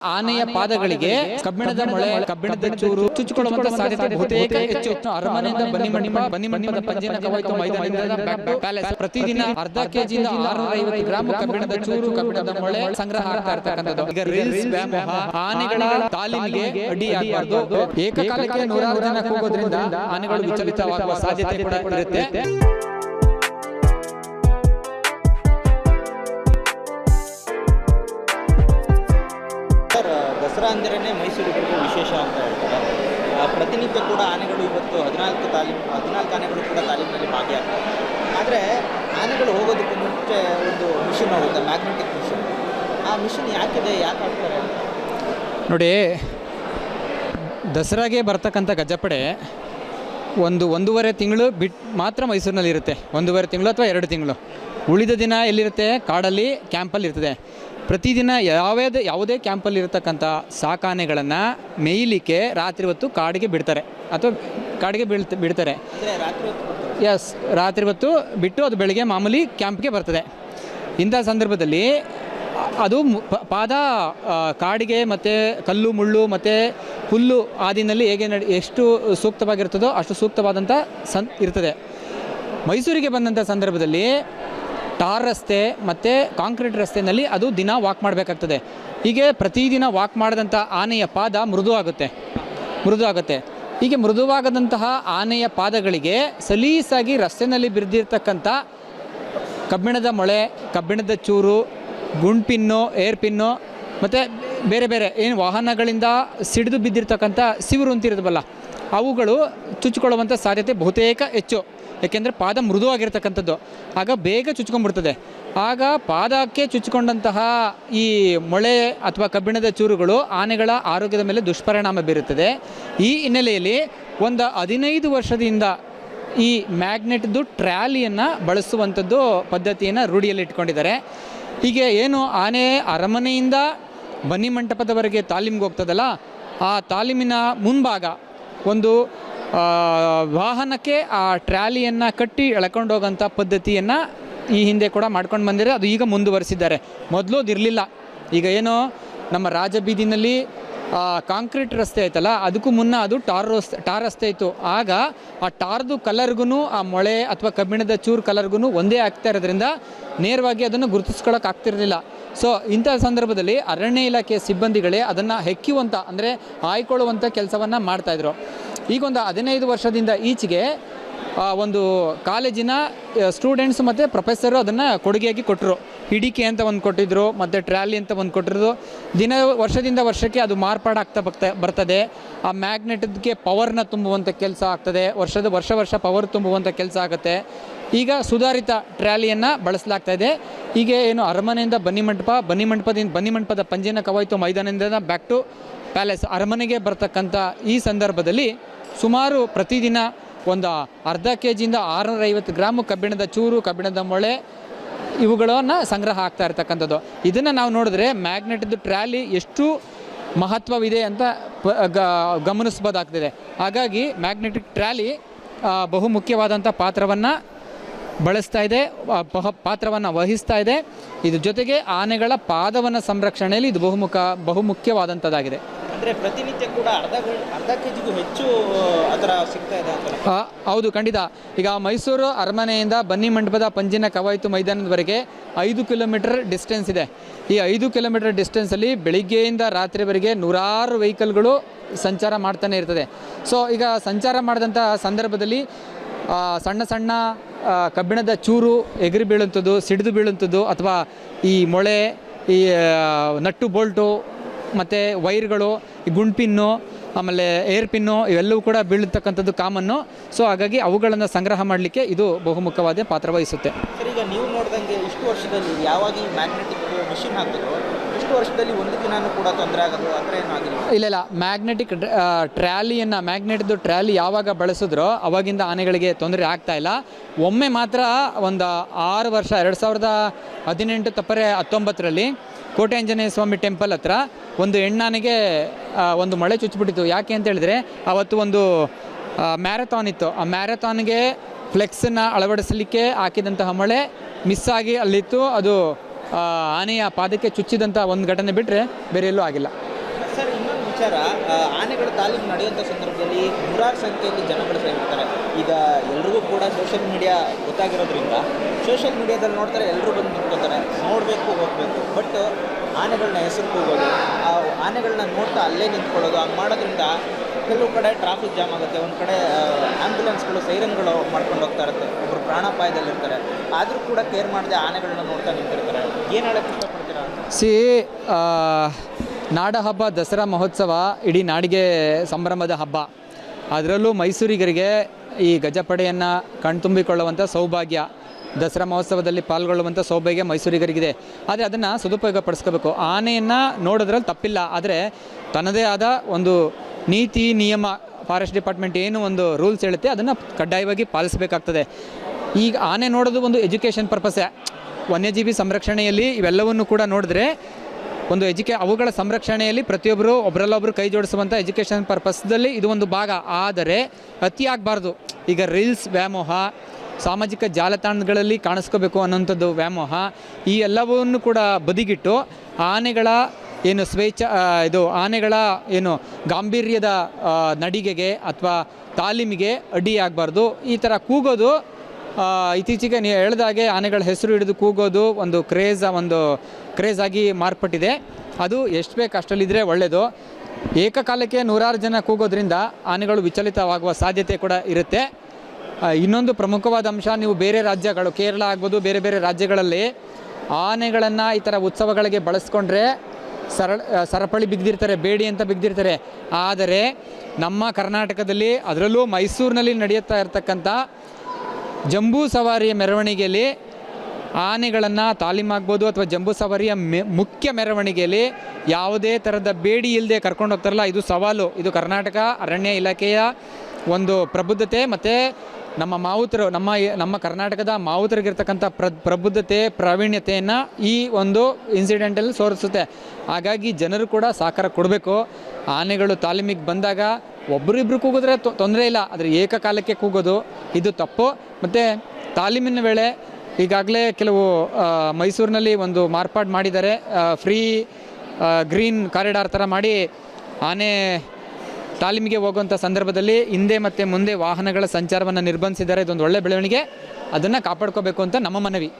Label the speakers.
Speaker 1: ಆನೆಯ ಪಾದಗಳಿಗೆ ಕಬ್ಬಿಣದ ಮೊಳೆ ಕಬ್ಬಿಣದ ಚೂರು ಚುಚ್ಚಿಕೊಳ್ಳುವಂತ ಸಾಧ್ಯತೆ ಬಹುತೇಕ ಹೆಚ್ಚು ಅರಮನೆಯಿಂದ ಬನ್ನಿ ಮಂಟಪ ಬನ್ನಿ ಮಂಟಪದ ಪಂಜಿನ ಕವಾಯಿತು ಮೈದಾನದಿಂದ back ಪ್ರತಿದಿನ ಅರ್ಧ ಕೆಜಿಯಿಂದ ಐವತ್ತು ಗ್ರಾಮ್ ಕಬ್ಬಿಣದ ಚೂರು ಕಬ್ಬಿಣದ ಮೊಳೆ ಸಂಗ್ರಹ ಆಗ್ತಾ ಇರ್ತಕ್ಕಂಥದ್ದು. ಈಗ ರೀಲ್ಸ್ ವ್ಯಾಮೋಹ ಆನೆಗಳ ತಾಲೀಮಿಗೆ ಅಡ್ಡಿಯಾಗಬಾರ್ದು ಏಕಕಾಲಕ್ಕೆ ನೂರಾರು ಜನ ಕೂಗೋದ್ರಿಂದ ಆನೆಗಳು ವಿಚಲಿತವಾಗುವ ಸಾಧ್ಯತೆ ಕೂಡ ಇರುತ್ತೆ.
Speaker 2: ದಸರಾ ಅಂದ್ರೇ ಮೈಸೂರಿಗೆ ವಿಶೇಷ ಅಂತ ಹೇಳ್ತಾರೆ. ಪ್ರತಿನಿತ್ಯ ಕೂಡ ಆನೆಗಳು ಇವತ್ತು ಹದಿನಾಲ್ಕು ತಾಲೀಮು, ಹದಿನಾಲ್ಕು ಆನೆಗಳು ಕೂಡ ತಾಲೀಮಿನಲ್ಲಿ ಭಾಗಿಯಾಗ್ತವೆ. ಆದರೆ ಆನೆಗಳು ಹೋಗೋದಕ್ಕೆ ಮುಂಚೆ ಒಂದು ಮಿಷಿನ್ ಹೋಗುತ್ತೆ, ಮ್ಯಾಗ್ನೆಟಿಕ್ ಮಿಷಿನ್. ಆ ಮಿಷಿನ್ ಯಾಕಿದೆ, ಯಾಕೆ ಹಾಕ್ತಾರೆ
Speaker 1: ನೋಡಿ, ದಸರಾಗೆ ಬರ್ತಕ್ಕಂಥ ಗಜಪಡೆ ಒಂದು ಒಂದೂವರೆ ತಿಂಗಳು ಬಿಟ್ ಮಾತ್ರ ಮೈಸೂರಿನಲ್ಲಿ ಇರುತ್ತೆ ಒಂದೂವರೆ ತಿಂಗಳು ಅಥವಾ ಎರಡು ತಿಂಗಳು. ಉಳಿದ ದಿನ ಎಲ್ಲಿರುತ್ತೆ? ಕಾಡಲ್ಲಿ, ಕ್ಯಾಂಪಲ್ಲಿ ಇರ್ತದೆ. ಪ್ರತಿದಿನ ಯಾವ್ಯಾವುದೇ ಯಾವುದೇ ಕ್ಯಾಂಪಲ್ಲಿರತಕ್ಕಂಥ ಸಾಕಾನೆಗಳನ್ನು ಮೇಯ್ಲಿಕ್ಕೆ ರಾತ್ರಿ ಹೊತ್ತು ಕಾಡಿಗೆ ಬಿಡ್ತಾರೆ. ಅಥವಾ ಕಾಡಿಗೆ ಬೀಳ್ತ ಬಿಡ್ತಾರೆ. ಎಸ್ ರಾತ್ರಿ ಹೊತ್ತು ಬಿಟ್ಟು ಅದು ಬೆಳಗ್ಗೆ ಮಾಮೂಲಿ ಕ್ಯಾಂಪ್ಗೆ ಬರ್ತದೆ. ಇಂಥ ಸಂದರ್ಭದಲ್ಲಿ ಅದು ಪಾದ ಕಾಡಿಗೆ ಮತ್ತು ಕಲ್ಲು ಮುಳ್ಳು ಮತ್ತು ಹುಲ್ಲು ಆದಿನಲ್ಲಿ ಹೇಗೆ ನಡಿ ಎಷ್ಟು ಸೂಕ್ತವಾಗಿರ್ತದೋ ಅಷ್ಟು ಸೂಕ್ತವಾದಂಥ ಸನ್ ಇರ್ತದೆ. ಮೈಸೂರಿಗೆ ಬಂದಂಥ ಸಂದರ್ಭದಲ್ಲಿ ಟಾರ್ ರಸ್ತೆ ಮತ್ತು ಕಾಂಕ್ರೀಟ್ ರಸ್ತೆಯಲ್ಲಿ ಅದು ದಿನ ವಾಕ್ ಮಾಡಬೇಕಾಗ್ತದೆ. ಹೀಗೆ ಪ್ರತಿದಿನ ವಾಕ್ ಮಾಡಿದಂಥ ಆನೆಯ ಪಾದ ಮೃದು ಆಗುತ್ತೆ. ಮೃದು ಆಗುತ್ತೆ. ಹೀಗೆ ಮೃದುವಾಗದಂತಹ ಆನೆಯ ಪಾದಗಳಿಗೆ ಸಲೀಸಾಗಿ ರಸ್ತೆಯಲ್ಲಿ ಬಿದ್ದಿರ್ತಕ್ಕಂಥ ಕಬ್ಬಿಣದ ಮೊಳೆ, ಕಬ್ಬಿಣದ ಚೂರು ಗುಂಡ್ ಪಿನ್ನು ಏರ್ ಪಿನ್ನು ಮತ್ತು ಬೇರೆ ಬೇರೆ ಏನು ವಾಹನಗಳಿಂದ ಸಿಡಿದು ಬಿದ್ದಿರ್ತಕ್ಕಂಥ ಸಿವರು ಅಂತಿರೋದಲ್ಲ ಅವುಗಳು ಚುಚ್ಚಿಕೊಳ್ಳುವಂಥ ಸಾಧ್ಯತೆ ಬಹುತೇಕ ಹೆಚ್ಚು. ಏಕೆಂದರೆ ಪಾದ ಮೃದುವಾಗಿರ್ತಕ್ಕಂಥದ್ದು. ಆಗ ಬೇಗ ಚುಚ್ಕೊಂಡ್ಬಿಡ್ತದೆ. ಆಗ ಪಾದಕ್ಕೆ ಚುಚ್ಚಿಕೊಂಡಂತಹ ಈ ಮೊಳೆ ಅಥವಾ ಕಬ್ಬಿಣದ ಚೂರುಗಳು ಆನೆಗಳ ಆರೋಗ್ಯದ ಮೇಲೆ ದುಷ್ಪರಿಣಾಮ ಬೀರುತ್ತದೆ. ಈ ಹಿನ್ನೆಲೆಯಲ್ಲಿ ಒಂದು ಹದಿನೈದು ವರ್ಷದಿಂದ ಈ ಮ್ಯಾಗ್ನೆಟ್ದು ಟ್ರ್ಯಾಲಿಯನ್ನು ಬಳಸುವಂಥದ್ದು ಪದ್ಧತಿಯನ್ನು ರೂಢಿಯಲ್ಲಿ ಇಟ್ಕೊಂಡಿದ್ದಾರೆ. ಹೀಗೆ ಏನು ಆನೆ ಅರಮನೆಯಿಂದ ಬನ್ನಿ ಮಂಟಪದವರೆಗೆ ತಾಲೀಮ್ಗೆ ಹೋಗ್ತದಲ್ಲ, ಆ ತಾಲೀಮಿನ ಮುಂಭಾಗ ಒಂದು ವಾಹನಕ್ಕೆ ಆ ಟ್ರ್ಯಾಲಿಯನ್ನು ಕಟ್ಟಿ ಎಳ್ಕೊಂಡು ಹೋಗೋಂಥ ಪದ್ಧತಿಯನ್ನು ಈ ಹಿಂದೆ ಕೂಡ ಮಾಡ್ಕೊಂಡು ಬಂದಿದ್ದಾರೆ. ಅದು ಈಗ ಮುಂದುವರಿಸಿದ್ದಾರೆ. ಮೊದಲು ಇರಲಿಲ್ಲ. ಈಗ ಏನು, ನಮ್ಮ ರಾಜಬೀದಿನಲ್ಲಿ ಕಾಂಕ್ರೀಟ್ ರಸ್ತೆ ಐತಲ್ಲ ಅದಕ್ಕೂ ಮುನ್ನ ಅದು ಟಾರ್ ರಸ್ತೆ ಟಾರ್ ರಸ್ತೆ ಇತ್ತು. ಆಗ ಆ ಟಾರ್ದು ಕಲರ್ಗೂ ಆ ಮೊಳೆ ಅಥವಾ ಕಬ್ಬಿಣದ ಚೂರು ಕಲರ್ಗೂ ಒಂದೇ ಆಗ್ತಾ ಇರೋದ್ರಿಂದ ನೇರವಾಗಿ ಅದನ್ನು ಗುರುತಿಸ್ಕೊಳ್ಳೋಕೆ ಆಗ್ತಿರಲಿಲ್ಲ. ಸೊ ಇಂಥ ಸಂದರ್ಭದಲ್ಲಿ ಅರಣ್ಯ ಇಲಾಖೆಯ ಸಿಬ್ಬಂದಿಗಳೇ ಅದನ್ನು ಹೆಕ್ಕುವಂಥ ಅಂದರೆ ಆಯ್ಕೊಳ್ಳುವಂಥ ಕೆಲಸವನ್ನು ಮಾಡ್ತಾಯಿದ್ರು ಈಗೊಂದು ಹದಿನೈದು ವರ್ಷದಿಂದ ಈಚೆಗೆ ಒಂದು ಕಾಲೇಜಿನ ಸ್ಟೂಡೆಂಟ್ಸ್ ಮತ್ತು ಪ್ರೊಫೆಸರು ಅದನ್ನು ಕೊಡುಗೆಯಾಗಿ ಕೊಟ್ಟರು ಹಿಡಿಕೆ ಅಂತ ಒಂದು ಕೊಟ್ಟಿದ್ದರು ಮತ್ತು ಟ್ರ್ಯಾಲಿ ಅಂತ ಒಂದು ಕೊಟ್ಟಿರೋದು ದಿನ ವರ್ಷದಿಂದ ವರ್ಷಕ್ಕೆ ಅದು ಮಾರ್ಪಾಡಾಗ್ತಾ ಬರ್ತಾ ಬರ್ತದೆ. ಆ ಮ್ಯಾಗ್ನೆಟ್ಗೆ ಪವರ್ನ ತುಂಬುವಂಥ ಕೆಲಸ ಆಗ್ತದೆ. ವರ್ಷದ ವರ್ಷ ವರ್ಷ ಪವರ್ ತುಂಬುವಂಥ ಕೆಲಸ ಆಗುತ್ತೆ. ಈಗ ಸುಧಾರಿತ ಟ್ರ್ಯಾಲಿಯನ್ನು ಬಳಸಲಾಗ್ತಾ ಇದೆ. ಹೀಗೆ ಏನು ಅರಮನೆಯಿಂದ ಬನ್ನಿ ಮಂಟಪ, ಬನ್ನಿ ಮಂಟಪದಿಂದ, ಬನ್ನಿ ಮಂಟಪದ ಪಂಜಿನ ಕವಾಯಿತು ಮೈದಾನದಿಂದ ಬ್ಯಾಕ್ ಟು ಪ್ಯಾಲೇಸ್ ಅರಮನೆಗೆ ಬರ್ತಕ್ಕಂಥ ಈ ಸಂದರ್ಭದಲ್ಲಿ ಸುಮಾರು ಪ್ರತಿದಿನ ಒಂದು ಅರ್ಧ ಕೆ ಜಿಯಿಂದ ಆರುನೂರ ಐವತ್ತು ಗ್ರಾಮು ಕಬ್ಬಿಣದ ಚೂರು, ಕಬ್ಬಿಣದ ಮೊಳೆ ಇವುಗಳನ್ನು ಸಂಗ್ರಹ ಆಗ್ತಾ ಇರ್ತಕ್ಕಂಥದ್ದು. ಇದನ್ನು ನಾವು ನೋಡಿದ್ರೆ ಮ್ಯಾಗ್ನೆಟ್ದು ಟ್ರ್ಯಾಲಿ ಎಷ್ಟು ಮಹತ್ವವಿದೆ ಅಂತ ಗಮನಿಸ್ಬೋದಾಗ್ತದೆ. ಹಾಗಾಗಿ ಮ್ಯಾಗ್ನೆಟಿಕ್ ಟ್ರ್ಯಾಲಿ ಬಹುಮುಖ್ಯವಾದಂಥ ಬಹು ಮುಖ್ಯವಾದಂಥ ಪಾತ್ರವನ್ನು ಬಳಸ್ತಾ ಇದೆ ಪಾತ್ರವನ್ನು ವಹಿಸ್ತಾ ಇದೆ. ಇದ್ರ ಜೊತೆಗೆ ಆನೆಗಳ ಪಾದವನ್ನು ಸಂರಕ್ಷಣೆಯಲ್ಲಿ ಇದು ಬಹುಮುಖ ಬಹುಮುಖ್ಯವಾದಂಥದ್ದಾಗಿದೆ
Speaker 2: ಅಂದರೆ ಪ್ರತಿನಿತ್ಯ ಕೂಡ ಅರ್ಧ ಅರ್ಧ ಕೆ ಜಿಗೂ ಹೆಚ್ಚು ಅದರ ಸಿಗ್ತಾ ಇದೆ
Speaker 1: ಹೌದು, ಖಂಡಿತ. ಈಗ ಮೈಸೂರು ಅರಮನೆಯಿಂದ ಬನ್ನಿ ಮಂಟಪದ ಪಂಜಿನ ಕವಾಯಿತು ಮೈದಾನದವರೆಗೆ ಐದು ಕಿಲೋಮೀಟರ್ ಡಿಸ್ಟೆನ್ಸ್ ಇದೆ. ಈ ಐದು ಕಿಲೋಮೀಟರ್ ಡಿಸ್ಟೆನ್ಸಲ್ಲಿ ಬೆಳಿಗ್ಗೆಯಿಂದ ರಾತ್ರಿವರೆಗೆ ನೂರಾರು ವೆಹಿಕಲ್ಗಳು ಸಂಚಾರ ಮಾಡ್ತಾನೆ ಇರ್ತದೆ. ಸೊ, ಈಗ ಸಂಚಾರ ಮಾಡಿದಂಥ ಸಂದರ್ಭದಲ್ಲಿ ಸಣ್ಣ ಸಣ್ಣ ಕಬ್ಬಿಣದ ಚೂರು ಎಗರಿ ಬೀಳುವಂಥದ್ದು, ಸಿಡಿದು ಬೀಳುವಂಥದ್ದು, ಅಥವಾ ಈ ಮೊಳೆ, ಈ ನಟ್ಟು ಬೋಲ್ಟು ಮತ್ತು ವೈರ್ಗಳು ಗುಂಡ್ ಪಿನ್ನು ಆಮೇಲೆ ಏರ್ ಪಿನ್ನು ಇವೆಲ್ಲವೂ ಕೂಡ ಬೀಳತಕ್ಕಂಥದ್ದು ಕಾಮನ್ನು ಸೊ ಹಾಗಾಗಿ ಅವುಗಳನ್ನು ಸಂಗ್ರಹ ಮಾಡಲಿಕ್ಕೆ ಇದು ಬಹುಮುಖವಾದ ಪಾತ್ರ ವಹಿಸುತ್ತೆ.
Speaker 2: ಸರ್, ಈಗ ನೀವು ನೋಡಿದಂಗೆ ಇಷ್ಟು ವರ್ಷದಲ್ಲಿ ಯಾವಾಗ ಈ ಮ್ಯಾಗ್ನೆಟಿಕ್ ಮಿಷಿನ್ ಹಾಕಿದ್ರು ಇಷ್ಟು ವರ್ಷದಲ್ಲಿ ಒಂದು ದಿನಾನೂ ಕೂಡ ತೊಂದರೆ ಆಗೋದು, ಆ ಥರ ಏನೂ ಆಗಿಲ್ಲ.
Speaker 1: ಇಲ್ಲ ಇಲ್ಲ. ಮ್ಯಾಗ್ನೆಟಿಕ್ ಟ್ರ್ಯಾಲಿಯನ್ನು ಮ್ಯಾಗ್ನೆಟ್ದು ಟ್ರ್ಯಾಲಿ ಯಾವಾಗ ಬಳಸಿದ್ರೋ ಅವಾಗಿಂದ ಆನೆಗಳಿಗೆ ತೊಂದರೆ ಆಗ್ತಾ ಇಲ್ಲ. ಒಮ್ಮೆ ಮಾತ್ರ ಒಂದು ಆರು ವರ್ಷ, ಎರಡು ಸಾವಿರದ ಹದಿನೆಂಟು ತಪ್ಪರೆ ಹತ್ತೊಂಬತ್ತರಲ್ಲಿ ಕೋಟೆ ಆಂಜನೇಯ ಸ್ವಾಮಿ ಟೆಂಪಲ್ ಹತ್ರ ಒಂದು ಹೆಣ್ಣಾನೆಗೆ ಒಂದು ಮಳೆ ಚುಚ್ಚಿಬಿಟ್ಟಿತ್ತು. ಯಾಕೆ ಅಂತ ಹೇಳಿದ್ರೆ, ಅವತ್ತು ಒಂದು ಮ್ಯಾರಥಾನ್ ಇತ್ತು. ಆ ಮ್ಯಾರಥಾನ್ಗೆ ಫ್ಲೆಕ್ಸನ್ನು ಅಳವಡಿಸಲಿಕ್ಕೆ ಹಾಕಿದಂತಹ ಮಳೆ ಮಿಸ್ ಆಗಿ ಅಲ್ಲಿತ್ತು. ಅದು ಆನೆಯ ಪಾದಕ್ಕೆ ಚುಚ್ಚಿದಂಥ ಒಂದು ಘಟನೆ ಬಿಟ್ಟರೆ ಬೇರೆ ಎಲ್ಲೂ ಆಗಿಲ್ಲ.
Speaker 2: ಸರ್, ಇನ್ನೊಂದು ವಿಚಾರ ಆನೆಗಳ ತಾಲೀಮು ನಡೆಯುವಂಥ ಸಂದರ್ಭದಲ್ಲಿ ನೂರಾರು ಸಂಖ್ಯೆಯಲ್ಲಿ ಜನಗಳು ಸೇರಿರ್ತಾರೆ ಈಗ ಎಲ್ರಿಗೂ ಕೂಡ ಸೋಷಿಯಲ್ ಮೀಡಿಯಾ ಗೊತ್ತಾಗಿರೋದ್ರಿಂದ ಸೋಷಿಯಲ್ ಮೀಡಿಯಾದಲ್ಲಿ ನೋಡ್ತಾರೆ ಎಲ್ಲರೂ ಬಂದು ನಿಂತ್ಕೋತಾರೆ ನೋಡಬೇಕು, ಹೋಗಬೇಕು. ಬಟ್ ಆನೆಗಳನ್ನ ಹೆಸರು ಕೂಗೋದು ಆ ಆನೆಗಳನ್ನ ನೋಡ್ತಾ ಅಲ್ಲೇ ನಿಂತ್ಕೊಳ್ಳೋದು, ಹಂಗೆ ಮಾಡೋದ್ರಿಂದ ಕೆಲವು ಕಡೆ ಟ್ರಾಫಿಕ್ ಜಾಮ್ ಆಗುತ್ತೆ. ಒಂದು ಕಡೆ ಆ್ಯಂಬುಲೆನ್ಸ್ಗಳು ಸೈರನ್ಗಳು ಮಾಡ್ಕೊಂಡು ಹೋಗ್ತಾ ಇರುತ್ತೆ. ಒಬ್ಬರು ಪ್ರಾಣಾಪಾಯದಲ್ಲಿರ್ತಾರೆ. ಆದರೂ ಕೂಡ ಕೇರ್ ಮಾಡದೆ ಆನೆಗಳನ್ನ ನೋಡ್ತಾ ನಿಂತಿರ್ತಾರೆ. ಏನು
Speaker 1: ಸಿ ನಾಡ ಹಬ್ಬ, ದಸರಾ ಮಹೋತ್ಸವ ಇಡೀ ನಾಡಿಗೆ ಸಂಭ್ರಮದ ಹಬ್ಬ. ಅದರಲ್ಲೂ ಮೈಸೂರಿಗರಿಗೆ ಈ ಗಜಪಡೆಯನ್ನು ಕಣ್ತುಂಬಿಕೊಳ್ಳುವಂಥ ಸೌಭಾಗ್ಯ, ದಸರಾ ಮಹೋತ್ಸವದಲ್ಲಿ ಪಾಲ್ಗೊಳ್ಳುವಂಥ ಸೌಭಾಗ್ಯ ಮೈಸೂರಿಗರಿಗಿದೆ. ಆದರೆ ಅದನ್ನು ಸದುಪಯೋಗ ಪಡಿಸ್ಕೋಬೇಕು ಆನೆಯನ್ನು ನೋಡೋದ್ರಲ್ಲಿ ತಪ್ಪಿಲ್ಲ. ಆದರೆ ತನ್ನದೇ ಆದ ಒಂದು ನೀತಿ, ನಿಯಮ, ಫಾರೆಸ್ಟ್ ಡಿಪಾರ್ಟ್ಮೆಂಟ್ ಏನು ಒಂದು ರೂಲ್ಸ್ ಹೇಳುತ್ತೆ, ಅದನ್ನು ಕಡ್ಡಾಯವಾಗಿ ಪಾಲಿಸಬೇಕಾಗ್ತದೆ. ಈಗ ಆನೆ ನೋಡೋದು ಒಂದು ಎಜುಕೇಷನ್ ಪರ್ಪಸ್ಸೇ ವನ್ಯಜೀವಿ ಸಂರಕ್ಷಣೆಯಲ್ಲಿ ಇವೆಲ್ಲವನ್ನು ಕೂಡ ನೋಡಿದ್ರೆ ಒಂದು ಎಜುಕೇ, ಅವುಗಳ ಸಂರಕ್ಷಣೆಯಲ್ಲಿ ಪ್ರತಿಯೊಬ್ಬರು ಒಬ್ಬರಲ್ಲೊಬ್ಬರು ಕೈ ಜೋಡಿಸುವಂಥ ಎಜುಕೇಷನ್ ಪರ್ಪಸ್ದಲ್ಲಿ ಇದು ಒಂದು ಭಾಗ. ಆದರೆ ಅತಿ ಆಗಬಾರ್ದು. ಈಗ ರೀಲ್ಸ್ ವ್ಯಾಮೋಹ, ಸಾಮಾಜಿಕ ಜಾಲತಾಣಗಳಲ್ಲಿ ಕಾಣಿಸ್ಕೋಬೇಕು ಅನ್ನೋಂಥದ್ದು ವ್ಯಾಮೋಹ, ಈ ಎಲ್ಲವನ್ನು ಕೂಡ ಬದಿಗಿಟ್ಟು ಆನೆಗಳ ಏನು ಸ್ವೇಚ್ಛ ಇದು ಆನೆಗಳ ಏನು ಗಾಂಭೀರ್ಯದ ನಡಿಗೆಗೆ ಅಥವಾ ತಾಲೀಮಿಗೆ ಅಡ್ಡಿಯಾಗಬಾರ್ದು. ಈ ಥರ ಕೂಗೋದು ಇತ್ತೀಚೆಗೆ ನೀವು ಹೇಳ್ದಾಗೆ ಆನೆಗಳ ಹೆಸರು ಹಿಡಿದು ಕೂಗೋದು ಒಂದು ಕ್ರೇಜ್ ಒಂದು ಕ್ರೇಜ್ ಆಗಿ ಮಾರ್ಪಟ್ಟಿದೆ. ಅದು ಎಷ್ಟು ಬೇಕು ಅಷ್ಟರಲ್ಲಿದ್ದರೆ ಒಳ್ಳೆಯದು ಏಕಕಾಲಕ್ಕೆ ನೂರಾರು ಜನ ಕೂಗೋದ್ರಿಂದ ಆನೆಗಳು ವಿಚಲಿತವಾಗುವ ಸಾಧ್ಯತೆ ಕೂಡ ಇರುತ್ತೆ. ಇನ್ನೊಂದು ಪ್ರಮುಖವಾದ ಅಂಶ, ನೀವು ಬೇರೆ ರಾಜ್ಯಗಳು, ಕೇರಳ ಆಗ್ಬೋದು, ಬೇರೆ ಬೇರೆ ರಾಜ್ಯಗಳಲ್ಲಿ ಆನೆಗಳನ್ನು ಈ ಥರ ಉತ್ಸವಗಳಿಗೆ ಬಳಸ್ಕೊಂಡ್ರೆ ಸರಳ ಸರಪಳಿ ಬಿಗ್ದಿರ್ತಾರೆ, ಬೇಡಿ ಅಂತ ಬಿಗ್ದಿರ್ತಾರೆ. ಆದರೆ ನಮ್ಮ ಕರ್ನಾಟಕದಲ್ಲಿ ಅದರಲ್ಲೂ ಮೈಸೂರಿನಲ್ಲಿ ನಡೆಯುತ್ತಾ ಇರತಕ್ಕಂಥ ಜಂಬೂ ಸವಾರಿಯ ಮೆರವಣಿಗೆಯಲ್ಲಿ ಆನೆಗಳನ್ನು ತಾಲೀಮಾಗ್ಬೋದು ಅಥವಾ ಜಂಬೂ ಸವಾರಿಯ ಮೆ, ಮುಖ್ಯ ಮೆರವಣಿಗೆಯಲ್ಲಿ ಯಾವುದೇ ಥರದ ಬೇಡಿ ಇಲ್ಲದೆ ಕರ್ಕೊಂಡು ಹೋಗ್ತಾರಲ್ಲ, ಇದು ಸವಾಲು. ಇದು ಕರ್ನಾಟಕ ಅರಣ್ಯ ಇಲಾಖೆಯ ಒಂದು ಪ್ರಬುದ್ಧತೆ ಮತ್ತು ನಮ್ಮ ಮಾವುತರು, ನಮ್ಮ ನಮ್ಮ ಕರ್ನಾಟಕದ ಮಾವುತರಿಗಿರ್ತಕ್ಕಂಥ ಪ್ರ, ಪ್ರಬುದ್ಧತೆ, ಪ್ರಾವೀಣ್ಯತೆಯನ್ನು ಈ ಒಂದು ಇನ್ಸಿಡೆಂಟಲ್ಲಿ ತೋರಿಸುತ್ತೆ ಹಾಗಾಗಿ ಜನರು ಕೂಡ ಸಹಕಾರ ಕೊಡಬೇಕು. ಆನೆಗಳು ತಾಲೀಮಿಗೆ ಬಂದಾಗ ಒಬ್ಬರಿಬ್ರು ಕೂಗಿದ್ರೆ ತೊಂದರೆ ಇಲ್ಲ, ಆದರೆ ಏಕಕಾಲಕ್ಕೆ ಕೂಗೋದು, ಇದು ತಪ್ಪು. ಮತ್ತು ತಾಲೀಮಿನ ವೇಳೆ ಈಗಾಗಲೇ ಕೆಲವು ಮೈಸೂರಿನಲ್ಲಿ ಒಂದು ಮಾರ್ಪಾಡು ಮಾಡಿದ್ದಾರೆ. ಫ್ರೀ ಗ್ರೀನ್ ಕಾರಿಡಾರ್ ಥರ ಮಾಡಿ ಆನೆ ತಾಲೀಮಿಗೆ ಹೋಗುವಂಥ ಸಂದರ್ಭದಲ್ಲಿ ಹಿಂದೆ ಮತ್ತು ಮುಂದೆ ವಾಹನಗಳ ಸಂಚಾರವನ್ನು ನಿರ್ಬಂಧಿಸಿದ್ದಾರೆ. ಇದೊಂದು ಒಳ್ಳೆ ಬೆಳವಣಿಗೆ. ಅದನ್ನು ಕಾಪಾಡ್ಕೋಬೇಕು ಅಂತ ನಮ್ಮ ಮನವಿ.